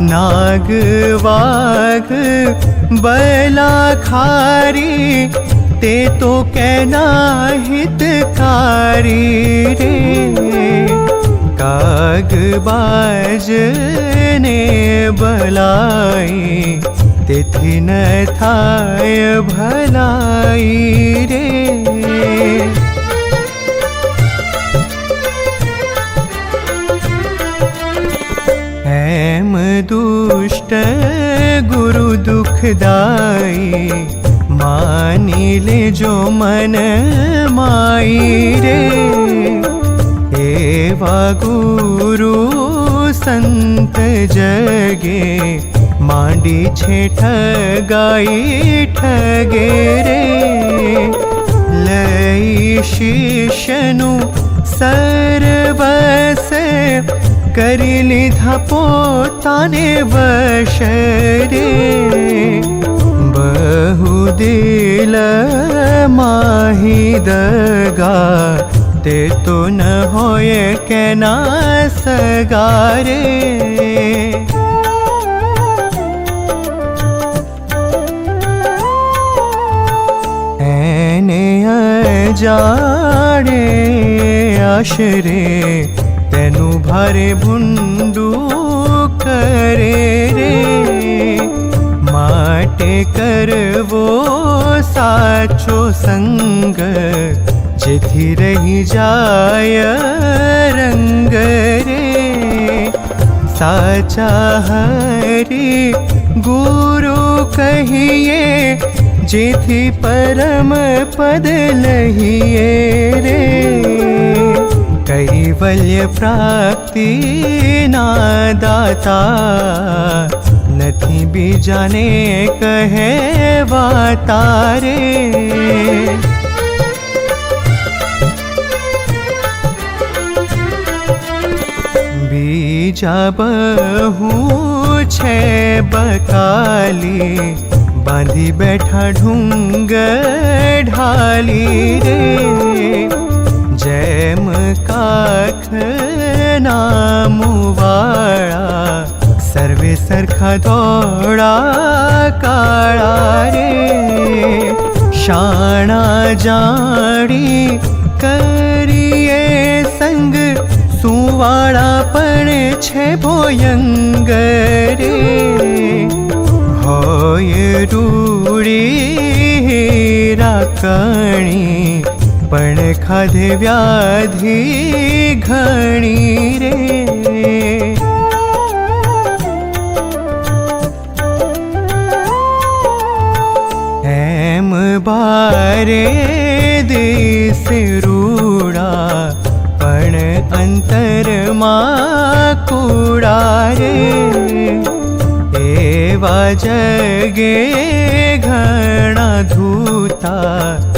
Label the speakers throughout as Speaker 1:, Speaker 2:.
Speaker 1: नाग भारी ते तो कहना हितकारी रे। काग बाज ने बलाई तिथि न थाय भलाई रे। दुष्ट गुरु दुखदानी ले जो मन माई रे। एवा गुरु संत जगे मांडी छे ठगाई ठगे रे। लई शिष्यनु सर्वसे કરી લીધા પોતાને વશ રે બહુ દિલ માહી દગા તે તો ન હોય કે ના સગારે એને અજાણે આશરે हरे रे। माटे करवो साचो संग जे रही जाय रंग रे। साचा हरि गुरु कहिए रङ्गी परम पद लहिए रे। ના દાતા નથી બીજાને કહે તારે બીજા બહુ છે બકાલી બાંધી બેઠા ઢુંગ ઢાલી રે जैम काख नामुवाळा सर्वे कुवा दोडा काळा रे। शाणा जाडी करिये संग जाणि कर सङ्गणे भोयङ्गी भो रू हीरा कणि પણ ખાધે વ્યાધિ ઘણી રે. એમ બારે દિશે રૂડા, પણ અંતરમાં કુડા રે. એવા જગે ઘણા ધૂતા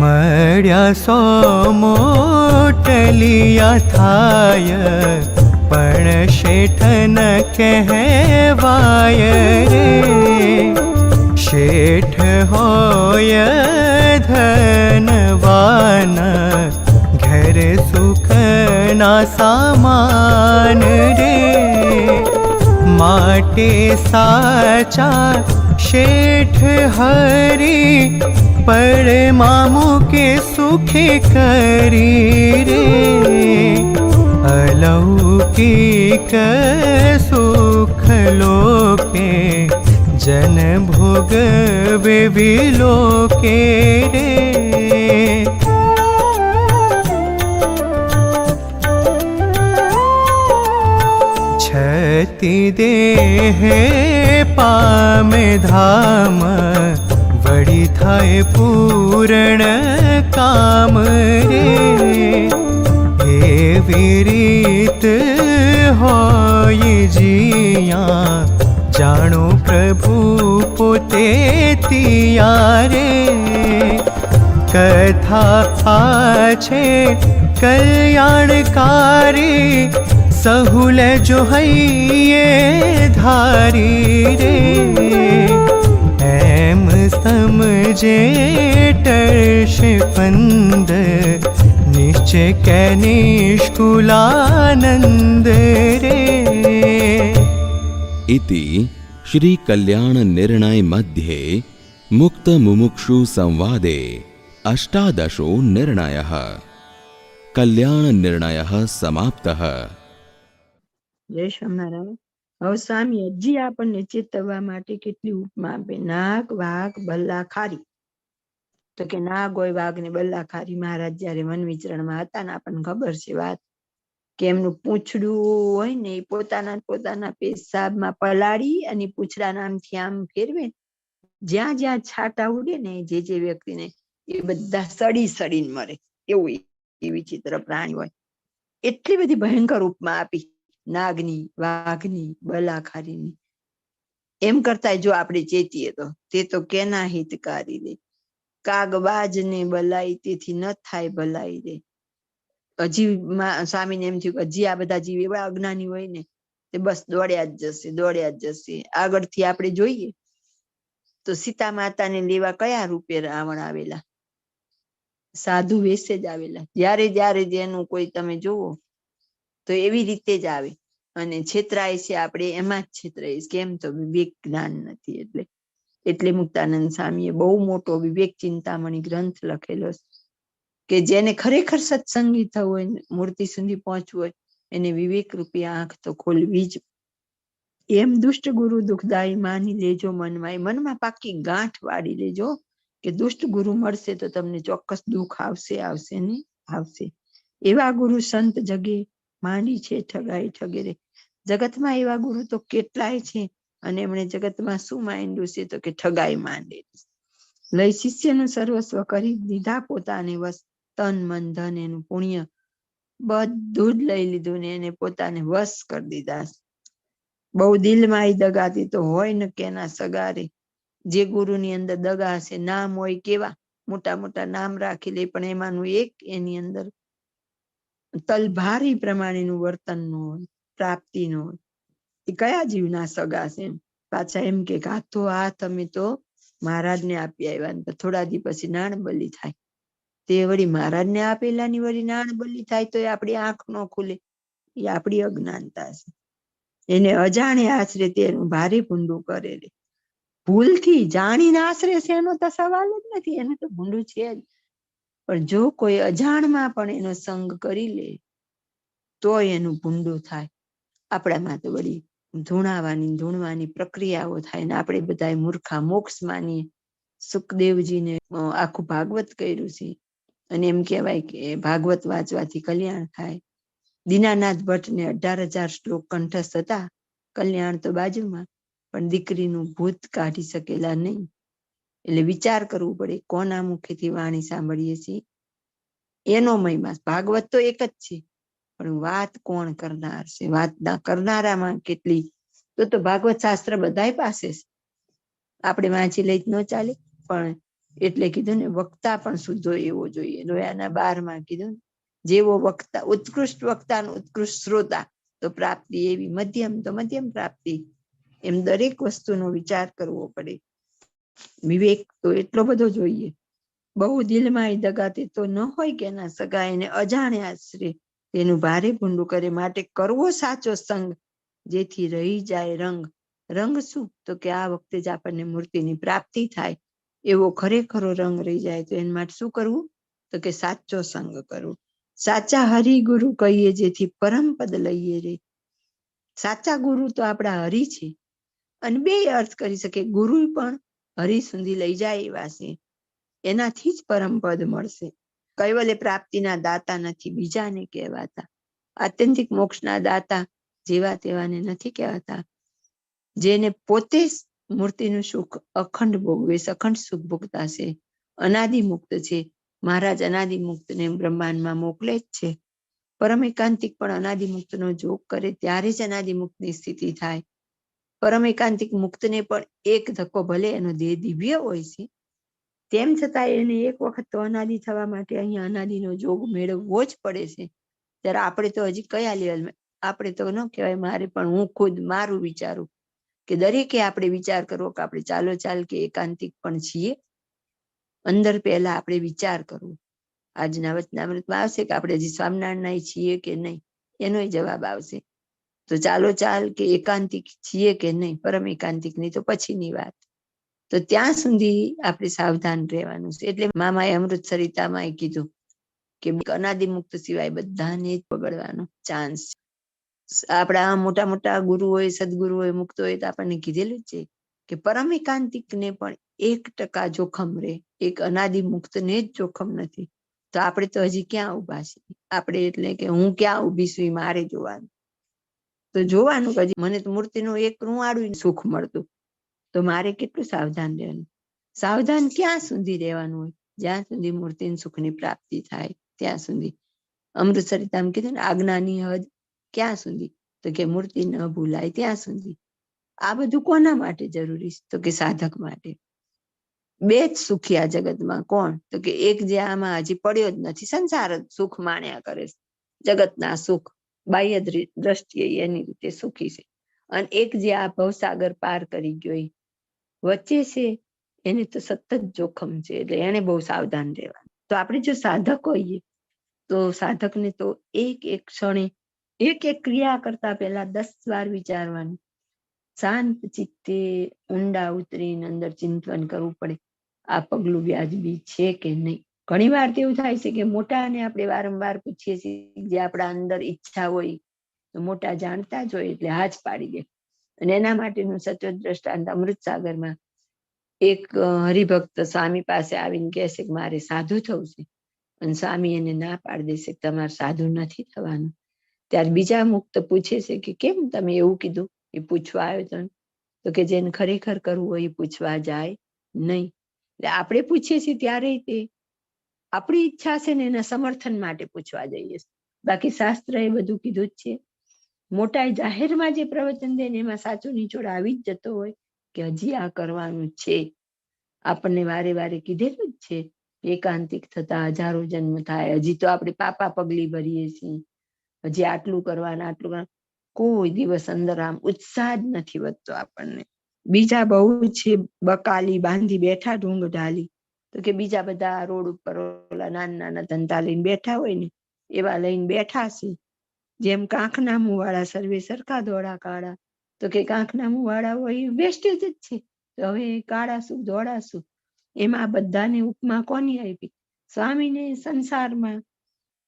Speaker 1: मर्या सो मोटलिया पर्णे कहवाे धनवर सुखना रे। માટે સાચા શેઠ હરી પડમાં મૂકે સુખી કરી રે. સુખ લોકે, જન ભોગવે વિલોકે રે. છતી देहे પામે ધામ વળી થાય પૂરણ કામ રે એવી કેવી होय જીયા જાણો પ્રભુ પોતે તિયારે કથા આ છે કલ્યાણકારી સહુલ જો હૈયે ધારી રે એમ સમજે ટર્ષ પંદ નિશ્ચય કે નિષ્કુલાનંદ રે
Speaker 2: इति श्रीकल्याणनिर्णय मध्ये मुक्तमुमुक्षु संवादे अष्टादशो निर्णयः કલ્યાણનિર્ણયઃ સમાપ્તઃ
Speaker 3: જય સ્વામિનારાયણ. હવે સ્વામી હજી આપણને ચેતવવા માટે કેટલી ઉપમા આપે? નાક વાઘ બલ્લા ખારી તો કે નાગ હોય, વાઘ ને બલ્લા ખારી મહારાજ જયારે વન વિચરણમાં હતા ને આપણને ખબર છે વાત, કે એમનું પૂંછડું હોય ને એ પોતાના પોતાના પેશાબમાં પલાળી અને પૂંછડાના આમથી આમ ફેરવે જ્યાં જ્યાં છાટા ઉડે ને જે જે વ્યક્તિને એ બધા સડી સડીને મરે, એવું એ વિચિત્ર પ્રાણી હોય. એટલી બધી ભયંકર ઉપમા આપી. નાગની, વાઘની, બલાખારીની. એમ કરતા જો આપણે ચેતીએ તો. તે તો કેના હિતકારી દે. કાગબાજ ને બલાઈ તેથી ન થાય ભલાઈ દે. હજી સ્વામીને એમ થયું કે હજી આ બધા જીવ એવા અજ્ઞાની હોય ને, તે બસ દોડ્યા જ જશે, દોડ્યા જ જશે. આગળથી આપણે જોઈએ. તો સીતા માતાને લેવા કયા રૂપે રાવણ આવેલા? સાધુ વેશે જ આવેલા. જ્યારે જ્યારે જેનું કોઈ તમે જુઓ, તો એવી રીતે જ આવે. અને છેતરાય છે આપણે, એમાં જ છેતરાય. કેમ તો વિવેક જ્ઞાન નથી એટલે. એટલે મુક્તાનંદ સ્વામીએ બહુ મોટો વિવેક ચિંતામણી ગ્રંથ લખેલો છે કે જેને ખરેખર સત્સંગી થવું હોય, મૂર્તિ સુધી પહોંચવું હોય, એને વિવેક રૂપી આંખ તો ખોલવી જ. એમ દુષ્ટ ગુરુ દુઃખદાયી માની લેજો મનમાં એ મનમાં પાકી ગાંઠ વાળી લેજો. કે દુષ્ટ ગુરુ મળશે તો તમને ચોક્કસ દુઃખ આવશે આવશે ને આવશે. એવા ગુરુ સંત જગે, માંડી છે, ઠગાઈ ઠગેરે. જગતમાં એવા ગુરુ તો કેટલાય છે અને એમણે જગતમાં શું માંડ્યું છે તો કે ઠગાઈ માંડે લઈ શિષ્યનું સર્વસ્વ કરી દીધા પોતાને વસ તન, મન, ધન, એનું પુણ્ય બધું જ લઈ લીધું ને એને પોતાને વશ કરી દીધા બહુ દિલમાં એ દગાતી તો હોય ને કેના સગારે જે ગુરુની અંદર દગા હશે, નામ હોય કેવા, મોટા મોટા નામ રાખી લે, પણ એમાંનું એક એની અંદર તલભારી પ્રમાણેનું વર્તન નો હોય, પ્રાપ્તિ હોય. એ કયા જીવના સગા છે પાછા એમ કે આ તો તમે તો મહારાજને આપી આવ્યા થોડા દી પછી નાણ બલી થાય. તે વળી મહારાજને આપેલાની વળી નાણ બલી થાય તો એ આપણી આંખ ન ખુલે. એ આપણી અજ્ઞાનતા છે. એને અજાણે આશરે તેનું ભારે ભૂંડું કરે રે. ભૂલથી જાણીને આશરે છે એનો તો સવાલ જ નથી, એને તો ભૂંડું છે જ. પણ જો કોઈ અજાણમાં પણ એનો સંગ કરી લે તો એનું ભૂંડું થાય. આપણામાં તો વળી ધૂણાવાની, ધૂણવાની પ્રક્રિયાઓ થાય ને આપણે બધા મૂર્ખા મોક્ષ માનીએ. સુખદેવજીને આખું ભાગવત કર્યું છે. અને એમ કહેવાય કે ભાગવત વાંચવાથી કલ્યાણ થાય. દીનાનાથ ભટ્ટને અઢાર હજાર શ્લોક કંઠસ્થ હતા. કલ્યાણ તો બાજુમાં. પણ દીકરીનું ભૂત કાઢી શકેલા નહીં. એટલે વિચાર કરવું પડે, કોના મુખેથી વાણી સાંભળીએ છીએ? એનો મહિમા, ભાગવત તો એક જ છે. પણ વાત કોણ કરનાર છે? વાત ના કરનારામાં કેટલી? તો તો ભાગવત શાસ્ત્ર બધાય પાસે છે. આપણે વાંચી લઈ ન ચાલે. પણ એટલે કીધું ને, વક્તા પણ શુદ્ધો એવો જોઈએ. લોયાના બારમાં કીધું ને, જેવો વક્તા, ઉત્કૃષ્ટ વક્તા ઉત્કૃષ્ટ શ્રોતા, તો પ્રાપ્તિ એવી. મધ્યમ તો મધ્યમ પ્રાપ્તિ. એમ દરેક વસ્તુનો વિચાર કરવો પડે. વિવેક તો એટલો બધો જોઈએ. બહુ દિલમાં એ દગાતે તો ન હોય કે એના સગા એને અજાણે આશરે. તેનું ભારે ભૂંડું કરે માટે કરવો સાચો સંગ, જેથી રહી જાય રંગ. રંગ શું? તો કે આ વખતે જ આપણને મૂર્તિની પ્રાપ્તિ થાય. એવો ખરેખરો રંગ રહી જાય તો એના માટે શું કરવું? તો કે સાચો સંગ કરવો. સાચા હરિ ગુરુ કહીએ જેથી પરમ પદ લઈએ રે. સાચા ગુરુ તો આપણા હરિ છે. અને બે અર્થ કરી શકે. ગુરુ પણ હરિ સુધી લઈ જાય એવા છે. એનાથી જ પરમ પદ મળશે. કૈવલ્ય પ્રાપ્તિના દાતા નથી, બીજાને કહેવાતા. આત્યંતિક મોક્ષના દાતા જેવા તેવાને નથી કહેવાતા. જેને પોતે મૂર્તિનું સુખ અખંડ ભોગવે અખંડ સુખ ભોગતા છે. અનાદિ મુક્ત છે. મહારાજ અનાદિ મુક્ત ને બ્રહ્માંડમાં મોકલે જ છે. પરમ એકાંતિક પણ અનાદિ મુક્તનો જોગ કરે, ત્યારે જ અનાદિ મુક્તની સ્થિતિ થાય. પરમ એકાંતિક મુક્તને પણ એક ધક્કો ભલે એનો દેહ દિવ્ય હોય છે. તેમ છતાં એને એક વખત તો અનાદિ થવા માટે અહીંયા અનાદિનો જોગ મેળવવો જ પડે છે. ત્યારે આપણે તો હજી કયા લેવલમાં આપણે તો ન કહેવાય, મારે પણ હું ખુદ મારું વિચારું કે દરેકે આપણે વિચાર કરવો કે આપણે ચાલો ચાલ કે એકાંતિક પણ છીએ. અંદર પહેલા આપણે વિચાર કરવો. આજના વચનામૃતમાં આવશે કે આપણે હજી સ્વામિનારાયણ છીએ કે નહીં? એનો જવાબ આવશે. તો ચાલો ચાલ કે એકાંતિક છીએ કે નહીં? પરમ એકાંતિકની તો પછીની વાત. તો ત્યાં સુધી આપણે સાવધાન રહેવાનું છે. એટલે મામાએ અમૃત સરિતામાં કીધું કે અનાદિ મુક્ત સિવાય બધાને જ પકડવાનો ચાન્સ આપણા મોટા મોટા ગુરુ હોય સદગુરુ હોય મુક્ત હોય તો આપણને કીધેલું છે કે પરમ એકાંતિક ને પણ એક ટકા જોખમ રે એક અનાદિ મુક્ત ને જ જોખમ નથી. તો આપણે તો હજી ક્યાં ઊભા છીએ? આપણે એટલે કે હું ક્યાં ઊભી છું મારે જોવાનું. તો જોવાનું કે મને તો મૂર્તિનું એક રૂવાડું સુખ મળતું. તો મારે કેટલું સાવધાન રહેવાનું? સાવધાન ક્યાં સુધી રહેવાનું હોય? જ્યાં સુધી મૂર્તિની સુખની પ્રાપ્તિ થાય, ત્યાં સુધી. અમૃતસરિતામાં કીધું ને, આજ્ઞાની હદ, ક્યાં સુધી? તો કે મૂર્તિ ન ભૂલાય ત્યાં સુધી. આ બધું કોના માટે જરૂરી છે? તો કે સાધક માટે. બે જ સુખી આ જગતમાં. કોણ? તો કે એક જે આમાં હજી પડ્યો જ નથી, સંસાર સુખ માણ્યા કરે જગતના સુખ. બાહ્ય દ્રષ્ટિએ એની રીતે સુખી છે. અને એક જે આ ભવસાગર પાર કરી ગયો વચ્ચે છે, એને તો સતત જોખમ છે, એટલે એને બહુ સાવધાન રહેવાનું. તો આપણે જો સાધક હોઈએ, તો સાધકને તો એક એક ક્ષણે, એક એક ક્રિયા કરતા પહેલા દસ વાર વિચારવાનું. શાંત ચિત્તે ઊંડા ઉતરીને અંદર ચિંતન કરવું પડે. આ પગલું વ્યાજબી છે કે નહીં? ઘણી વાર તો એવું થાય છે કે મોટાને આપણે વારંવાર પૂછીએ છીએ જે આપણા અંદર ઈચ્છા હોય, તો મોટા જાણતા જ હોય એટલે હાજ પાડી દે. અને એના માટેનું સચોટ દ્રષ્ટાંત અમૃતસાગરમાં એક હરિભક્ત સ્વામી પાસે આવીને કહેશે કે મારે સાધુ થવું છે. અને સ્વામી એને ના પાડી દેશે કે તમારે સાધુ નથી થવાનું. ત્યારે બીજા મુક્ત પૂછે છે કે કેમ તમે એવું કીધું? એ પૂછવા આવ્યો તો તો કે જેને ખરેખર કરવું હોય એ પૂછવા જાય નહીં. એટલે આપણે પૂછીએ છીએ ત્યારે તે આપણી ઈચ્છા છે ને એના સમર્થન માટે પૂછવા જઈએ. બાકી શાસ્ત્ર એ બધું કીધું જ છે. મોટા જાહેરમાં જે પ્રવચન દે ને એમાં સાચો નીચોડ આવી જ જતો હોય કે હજી આ કરવાનું છે. આપણને વારે વારે કીધેલું જ છે, એકાંતિક થતા હજારો જન્મ થાય, હજી તો આપણે પાપા પગલી ભરીએ છીએ. હજી આટલું કરવાના, આટલું કરવાનું. કોઈ દિવસ અંદર આમ ઉત્સાહ જ નથી વધતો આપણને. બીજા બહુ છે, બકાલી બાંધી બેઠા ઢૂંગ ઢાલી. તો કે બીજા બધા રોડ ઉપર ઓલા નાના નાના ધંધા લઈને બેઠા હોય ને, એવા લઈને બેઠા છે. જેમ કાંખના મુવાળા સર્વે સરખા ધોળા કાળા, તો કે કાંખના મુવાળા હોય વેસ્ટેજ જ છે. તો હવે કાળા શું, ધોળા શું? એમાં બધાને ઉપમા કોની આપી? સ્વામીને સંસારમાં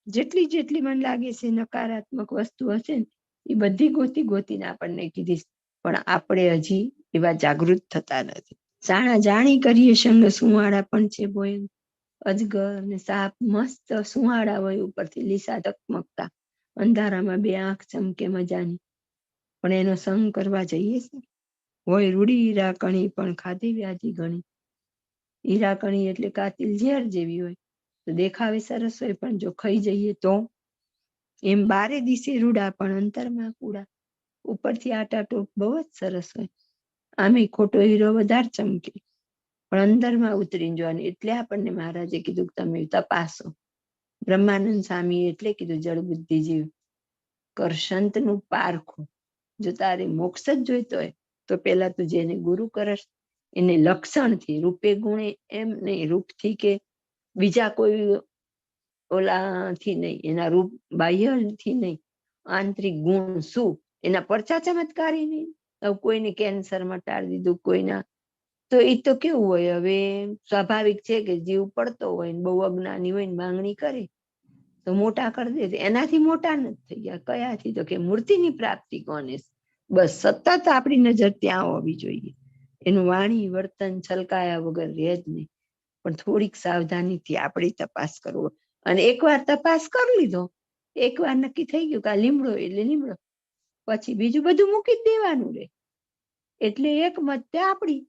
Speaker 3: જેટલી જેટલી મને લાગે છે નકારાત્મક વસ્તુ હશે ને, એ બધી ગોતી ગોતીને આપણને કીધી પણ આપણે હજી એવા જાગૃત થતા નથી. જાણા જાણી કરીએ સંગ સુવાળા પણ છે બોયન અજગર ને સાપ મસ્ત સુવાળા હોય ઉપરથી લીસા તકમકતા અંધારામાં બે આંખ ચમકે મજાની. પણ એનો સંગ કરવા જઈએ છે હોય રૂડી ઈરાકણી પણ ખાધી વ્યાજી ગણી ઈરાકણી એટલે કાતિલ ઝેર જેવી હોય. તો દેખાવે સરસ હોય પણ જો ખાઈ જઈએ તો? એમ બારે દિશે રૂડા પણ અંતરમાં કુડા. ઉપરથી આટા ટોપ બહુ જ સરસ હોય. આમે ખોટો હીરો વધારે ચમકે. પણ અંદરમાં ઉતરી જોવાની એટલે આપણને મહારાજે કીધું કે તમે તપાસો. બ્રહ્માનંદ સ્વામી એટલે કીધું, જળ બુદ્ધિજીવ કરશંતનું પારખું. જો તારે મોક્ષ જ જોઈતો હોય, તો પેલા તું જેને ગુરુ કરશ, એને લક્ષણથી, રૂપે ગુણે એમ નહીં, રૂપથી કે બીજા કોઈ ઓલાથી નહીં, એના રૂપ બાહ્યથી નહીં. આંતરિક ગુણ શું? એના પરચા ચમત્કારી નહીં. કોઈને કેન્સર ટાળી દીધું, કોઈના. તો એ તો કેવું હોય, હવે સ્વાભાવિક છે કે જીવ પડતો હોય ને બહુ અજ્ઞાની હોય ને માંગણી કરે, તો મોટા કરી દે. એનાથી મોટા નથી થઈ ગયા. કયાથી? તો કે મૂર્તિની પ્રાપ્તિ કોને? બસ સતત આપણી નજર ત્યાં હોવી જોઈએ. એનું વાણી, વર્તન, છલકાયા વગર રહે જ નહીં. પણ થોડીક સાવધાનીથી આપણે તપાસ કરવો. અને એકવાર તપાસ કરી લીધો, એકવાર નક્કી થઈ ગયું કે આ લીમડો એટલે લીમડો. પછી બીજું બધું મૂકી જ દેવાનું રે. એટલે એક મત આપણી.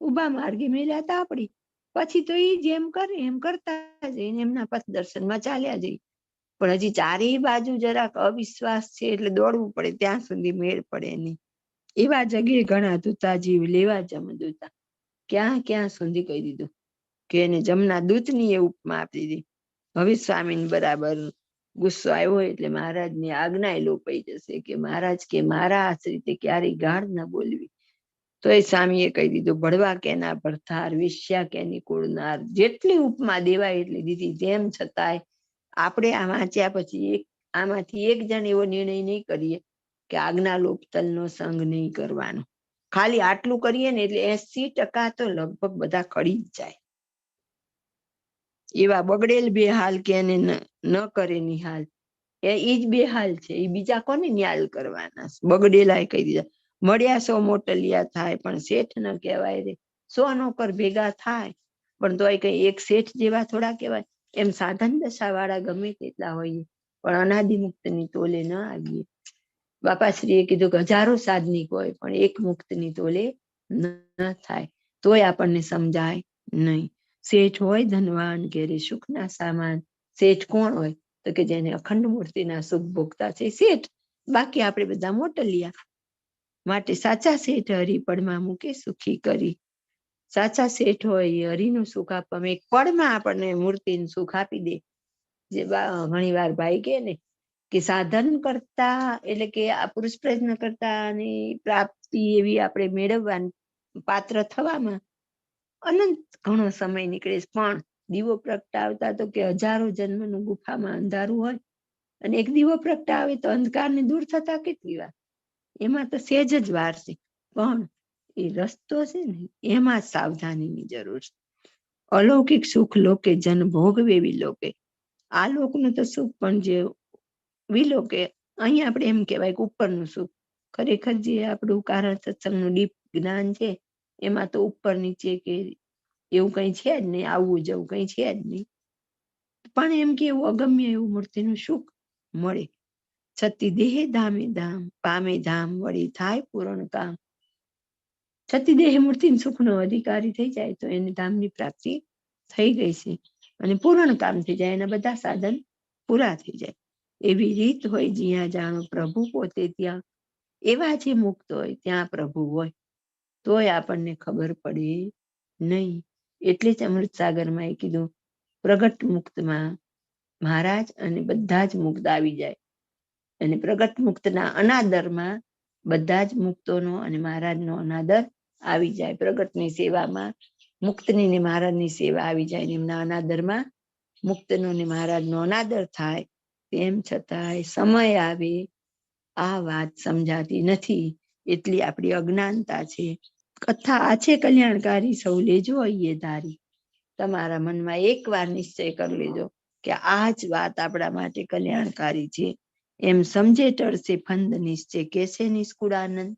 Speaker 3: ઊભા માર્ગે મેલ્યા તા આપણી. પછી તો એ જેમ કરે એમ કરતા જઈને એમના પથ દર્શનમાં ચાલ્યા જઈ પણ હજી ચારેય બાજુ જરાક અવિશ્વાસ છે એટલે દોડવું પડે, ત્યાં સુધી મેળ પડે નહીં. એવા જગ્યાએ ઘણા દૂતા જીવ લેવા જમદૂતા ક્યાં ક્યાં સુધી કહી દીધું? કે એને જમના દૂતની એ ઉપમા આપી દીધી. હવે સ્વામીને બરાબર ગુસ્સો આવ્યો એટલે મહારાજની આજ્ઞા એ લોપાઈ જશે કે મહારાજ કે મારા આશ્રિતે ક્યારેય ગાળ ન બોલવી. તો એ સ્વામીએ કહી દીધું, ભળવા કેના ભરથાર વિશ્યા કેની કુળનાર જેટલી ઉપમા દેવાય એટલી દીધી. તેમ છતાંય આપણે આ વાંચ્યા પછી એક, આમાંથી એક જણ એવો નિર્ણય નહીં કરીએ કે આજ્ઞા લોપતલનો સંગ નહીં કરવાનો. ખાલી આટલું કરીએ ને એટલે એસી ટકા તો લગભગ બધા કરી જ જાય. એવા બગડેલ બે હાલ કે ન કરે નિહાલ. એ ઈજ જ બે હાલ છે. એ બીજા કોને ન્યાલ કરવાના? બગડેલા કહી દીધા. મળ્યા સો મોટલિયા થાય, પણ શેઠ ન કહેવાય રે. સો નોકર ભેગા થાય, પણ તોય કઈ એક શેઠ જેવા થોડા કહેવાય. એમ સાધન દશા વાળા ગમે તેટલા હોઈએ, પણ અનાદિ મુક્તની તોલે ન આવીએ. બાપાશ્રીએ કીધું કે હજારો સાધનિક હોય, પણ એક મુક્તની તોલે ન થાય. તોય આપણને સમજાય નહીં. શેઠ હોય ધનવાન, ઘેરે સુખના સામાન શેઠ કોણ હોય? તો કે જેને અખંડ મૂર્તિના સુખ ભોગતા છે શેઠ. બાકી આપણે બધા મોટલિયા માટે સાચા શેઠ હરિપળમાં મૂકે સુખી કરી. સાચા શેઠ હોય હરિનું સુખ આપવા એક પળમાં આપણને મૂર્તિનું સુખ આપી દે. જે ઘણી વાર ભાઈ કે ને કે સાધન કરતા એટલે કે આ પુરુષ પ્રયત્ન કરતા પ્રાપ્તિ એવી આપણે મેળવવા પાત્ર થવામાં અનંત ઘણો સમય નીકળે પણ દીવો પ્રગટાવતા તો કે હજારો જન્મનું ગુફામાં અંધારું હોય અને એક દીવો પ્રગટાવે તો અંધકારને દૂર થતા કેટલી વાર? એમાં તો સહેજ જ વાર છે. પણ એ રસ્તો છે ને, એમાં સાવધાનીની જરૂર છે. અલૌકિક સુખ લોકે, જન ભોગવે વિલોકે. આ લોકનું તો સુખ પણ જે વિલોકે, અહીંયા આપણે એમ કહેવાય કે ઉપરનું સુખ. ખરેખર જે આપણું કારણ સત્સંગનું ડીપ જ્ઞાન છે, એમાં તો ઉપર નીચે કે એવું કઈ છે જ નહીં આવવું જવું કઈ છે જ નહીં. પણ એમ કે એવું અગમ્ય એવું મૂર્તિનું સુખ મળે? છતી દેહ ધામે ધામ, પામે ધામ, વળી થાય પૂરણ કામ. છતી દેહ મૂર્તિ સુખનો અધિકારી થઈ જાય તો એને ધામની પ્રાપ્તિ થઈ ગઈ છે. અને પૂર્ણ કામ થઈ જાય, એના બધા સાધન પૂરા થઈ જાય. એવી રીત હોય જ્યાં જાણો પ્રભુ પોતે ત્યાં. એવા જે મુક્ત હોય ત્યાં પ્રભુ હોય. તોય આપણને ખબર પડે નહીં. એટલે જ અમૃત સાગરમાં એ કીધું પ્રગટ મુક્તમાં મહારાજ અને બધા જ મુક્ત આવી જાય. અને પ્રગટ મુક્તના અનાદરમાં બધા જ મુક્તોનો અને મહારાજનો અનાદર આવી જાય. પ્રગટની સેવામાં મુક્તની ને મહારાજની સેવા આવી જાય ને એમના અનાદરમાં મુક્તનો ને મહારાજનો અનાદર થાય. તેમ છતાંય સમય આવે. આ વાત સમજાતી નથી. એટલી આપણી અજ્ઞાનતા છે. કથા આ છે કલ્યાણકારી, સૌ લેજો અહીએ ધારી તમારા મનમાં એકવાર નિશ્ચય કરી લેજો કે આ જ વાત આપણા માટે કલ્યાણકારી છે. એમ સમજે, ટળશે, ફંદ, નિશ્ચય કેસે નિષ્કુળાનંદ.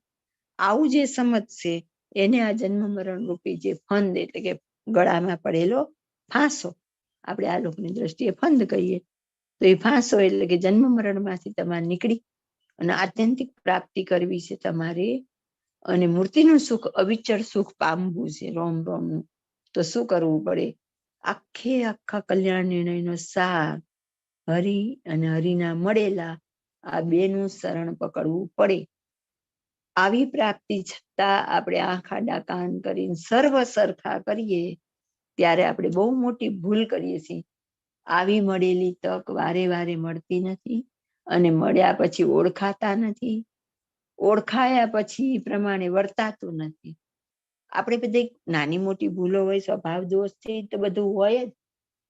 Speaker 3: આવું જે સમજશે એને આ જન્મ મરણ રૂપી જે ફંદ એટલે કે ગળામાં પડેલો ફાંસો, આપણે આ લોકની દ્રષ્ટિએ ફંદ કહીએ. તો એ ફાંસો એટલે કે જન્મ મરણમાંથી તમારે નીકળી અને આત્યંતિક પ્રાપ્તિ કરવી છે તમારે અને મૂર્તિનું સુખ, અવિચળ સુખ પામવું છે, રોમ રોમ તો શું કરવું પડે? આખે આખા કલ્યાણ નિર્ણયનો સાર હરિ અને હરિના મળેલા આ બેનું શરણ પકડવું પડે. આવી પ્રાપ્તિ છતાં આપણે આખા ડાકાન કરીને સર્વ સરખા કરીએ, ત્યારે આપણે બહુ મોટી ભૂલ કરીએ છીએ. આવી મળેલી તક વારે વારે મળતી નથી અને મળ્યા પછી ઓળખાતા નથી. ઓળખાયા પછી એ પ્રમાણે વર્તાતું નથી. આપણે બધી નાની મોટી ભૂલો હોય, સ્વભાવ દોષ છે તો બધું હોય જ,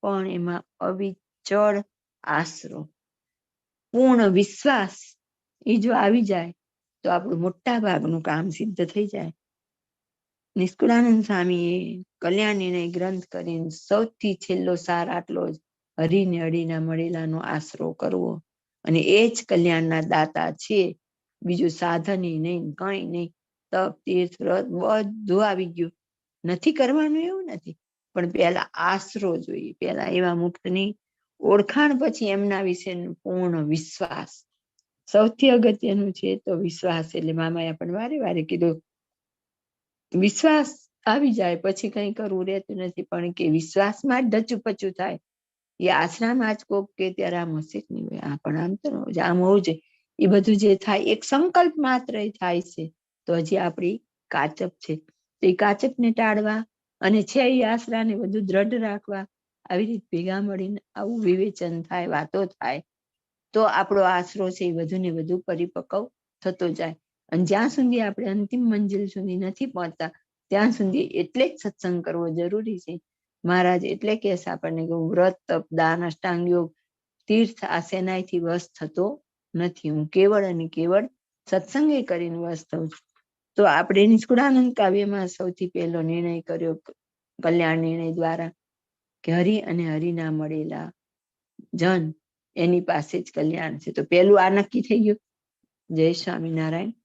Speaker 3: પણ એમાં અવિચળ આશરો, પૂર્ણ વિશ્વાસ એ જો આવી જાય, તો આપણું મોટા ભાગનું કામ સિદ્ધ થઈ જાય. નિષ્કુળાનંદ સ્વામીએ કલ્યાણીને ગ્રંથ કરીને સૌથી છેલ્લો સાર આટલો જ હરીને અડીના મળેલાનો આશરો કરવો. અને એ જ કલ્યાણના દાતા છે બીજું સાધન નહીં કઈ નહીં તપ, તીર્થ, વ્રત બધું આવી ગયું. નથી કરવાનું એવું નથી, પણ પહેલા આશરો જોઈએ. પહેલા એવા મુક્તની ઓળખાણ પછી એમના વિશે પૂર્ણ વિશ્વાસ. સૌથી અગત્યનું છે તો વિશ્વાસ. એટલે મામાએ આપણને વારે વારે કીધું, વિશ્વાસ આવી જાય, પછી કઈ કરવું રહેતું નથી, પણ કે વિશ્વાસમાં જ ઢચુપચું થાય. એ આશરામાં જ કોક કે ત્યારે આમ હશે કે નહીં આ પણ આમ તો આમ હોવું જોઈએ. એ બધું જે થાય, એક સંકલ્પ માત્ર થાય છે. તો હજી આપણી કાચપ છે. તો એ કાચપને ટાળવા અને છે એ આશરાને વધુ દ્રઢ રાખવા, આવી રીતે ભેગા મળીને આવું વિવેચન થાય, વાતો થાય, તો આપણો આશરો છે એ વધુ ને વધુ પરિપક્વ થતો જાય. અને જ્યાં સુધી આપણે અંતિમ મંજિલ સુધી નથી પહોંચતા, ત્યાં સુધી એટલે જ સત્સંગ કરવો જરૂરી છે. મહારાજ એટલે કે આપણને કે વ્રત તપ દાન, અષ્ટાંગ યોગ, તીર્થ આ સેનાઈથી વશ થતો નથી. હું કેવળ અને કેવળ સત્સંગે કરીને વાસ્તવ છું. તો આપણે નિષ્કુળાનંદ કાવ્યમાં સૌથી પહેલો નિર્ણય કર્યો કલ્યાણ નિર્ણય દ્વારા કે હરિ અને હરિના મળેલા જન એની પાસે જ કલ્યાણ છે. તો પેલું આ નક્કી થઈ ગયું. જય સ્વામિનારાયણ.